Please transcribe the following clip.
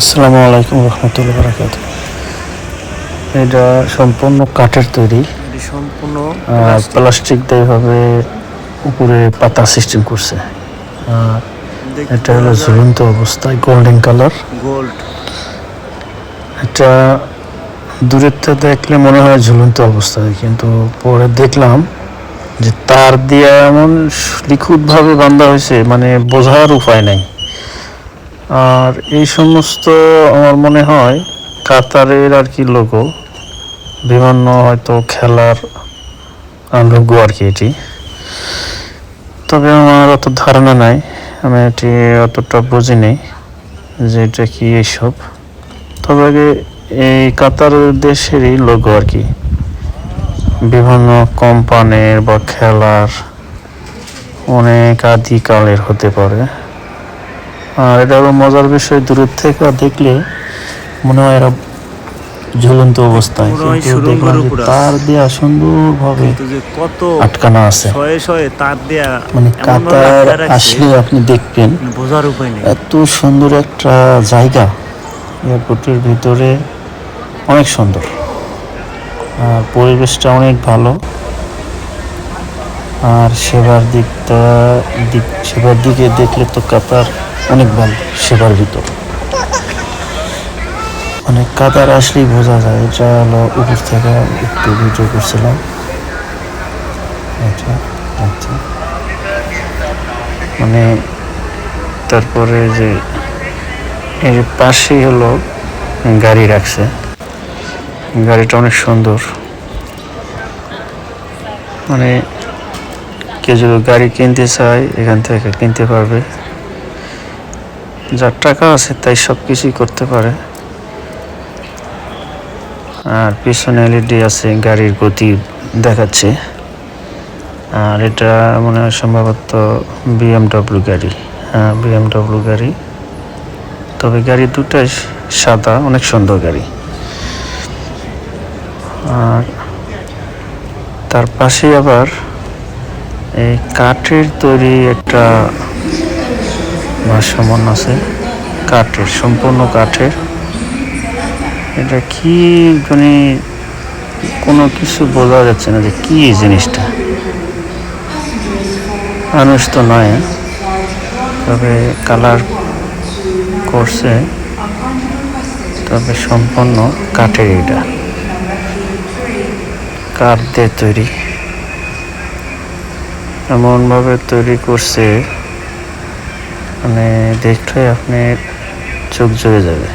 আসসালামু আলাইকুম রহমতুল্লাহ বারাকাত এটা সম্পূর্ণ কাঠের তৈরি। সম্পূর্ণ প্লাস্টিক দিয়ে ভাবে উপরে পাতা সিস্টেম করছে। এটা হলো ঝুলন্ত অবস্থায় গোল্ডেন কালার গোল্ড এটা দূরের থেকে দেখলে মনে হয় ঝুলন্ত অবস্থায় কিন্তু পরে দেখলাম যে তার দিয়ে এমন নিখুঁতভাবে বান্ধা হয়েছে মানে বোঝার উপায় নাই। আর এই সমস্ত আমার মনে হয় কাতারের আর কি লোগো বিভিন্ন হয়তো খেলার লোগো আর কি এটি। তবে আমার অত ধারণা নাই, আমি এটি অতটা বুঝি নেই যে এটা কি এইসব তবে আগে এই কাতার দেশেরই লোগো আর কি। বিভিন্ন কোম্পানির বা খেলার অনেক আদিকালের হতে পারে। আর এটা হলো মজার বিষয় দূরের থেকে দেখলে মনে হয় এরা ঝুলন্ত অবস্থায়। মনে কিন্তু দেখলাম যে তার দেওয়া সুন্দরভাবে আটকানো আছে। দেয়া মানে কাতার আসলে আপনি দেখবেন উপায় এত সুন্দর একটা জায়গা এয়ারপোর্টের ভিতরে। অনেক সুন্দর। আর পরিবেশটা অনেক ভালো। আর সেবার দিকটা দিক সেবার দিকে দেখলে তো কাতার অনেক ভালো, সেবার ভিতর। মানে কাতার আসলেই বোঝা যায়, এটা হলো উপর থেকে একটু ভিডিও করছিলাম। এটা আচ্ছা। মানে তারপরে যে এর পাশেই হলো গাড়ি রাখছে। গাড়িটা অনেক সুন্দর। মানে কেউ যদি গাড়ি কিনতে চায়, এখান থেকে কিনতে পারবে। যার টাকা আছে তাই সব কিছুই করতে পারে। আর পিছনে এলইডি আছে, গাড়ির গতি দেখাচ্ছে। আর এটা মনে হয় সম্ভবত বিএমডব্লিউ গাড়ি। হ্যাঁ বিএমডব্লিউ গাড়ি। তবে গাড়ি দুটাই সাদা, অনেক সুন্দর গাড়ি। আর তার পাশে আবার এই কাঠের তৈরি একটা ভাসমান আছে, কাঠের, সম্পূর্ণ কাঠের। এটা কি মানে কোনো কিছু বোঝা যাচ্ছে না যে কি জিনিসটা? মানুষ তো নয়, তবে কালার করছে, তবে সম্পূর্ণ কাঠের এটা। কাঠ দিয়ে তৈরি। এমনভাবে তৈরি করছে মানে দেখলে আপনি চোখ জুড়ে যাবে।